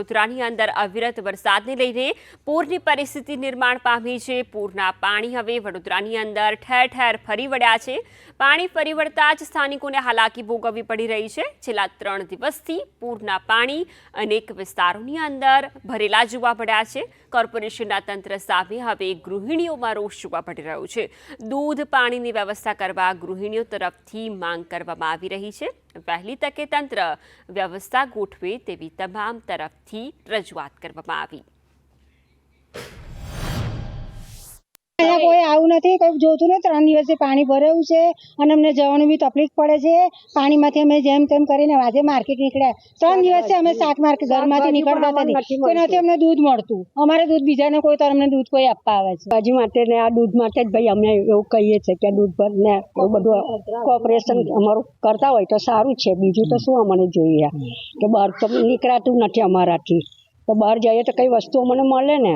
વડોદરાની અંદર અવિરત વરસાદને લઈને પૂરની પરિસ્થિતિ નિર્માણ પામી છે. પૂરના પાણી હવે વડોદરાની અંદર ઠેર ઠેર ફરી વળ્યા છે. પાણી ફરી વળતા જ સ્થાનિકોને હાલાકી ભોગવવી પડી રહી છે. છેલ્લા ત્રણ દિવસથી પૂરના પાણી અનેક વિસ્તારોની અંદર ભરેલા જોવા પડ્યા છે. કોર્પોરેશનના તંત્ર સામે હવે ગૃહિણીઓમાં રોષ જોવા પડી રહ્યો છે. દૂધ, પાણીની વ્યવસ્થા કરવા ગૃહિણીઓ તરફથી માંગ કરવામાં આવી રહી છે. વહેલી તકે તંત્ર વ્યવસ્થા ગોઠવે તેવી તમામ તરફથી રજૂઆત કરવામાં આવી. કોઈ આવું નથી કોઈ જોતું નથી ત્રણ દિવસથી પાણી ભરેલું છે અને અમને જવાનું બી તકલીફ પડે છે. પાણીમાંથી અમે જેમ તેમ કરીને આજે માર્કેટ નીકળ્યા. ત્રણ દિવસથી અમે શાક માર્કેટ ઘરમાંથી નીકળતા હતા નથી. અમને દૂધ મળતું. અમારે દૂધ બીજાને કોઈ તો અમને દૂધ કોઈ આપવા આવે છે. ભાજી માટે ને આ દૂધ માટે જ ભાઈ અમે એવું કહીએ છીએ કે દૂધ પર ને બધું કોઓપરેશન અમારું કરતા હોય તો સારું છે. બીજું તો શું અમને જોઈએ? કે બહાર તો નીકળાતું નથી અમારાથી. તો બહાર જઈએ તો કઈ વસ્તુ અમને મળે ને?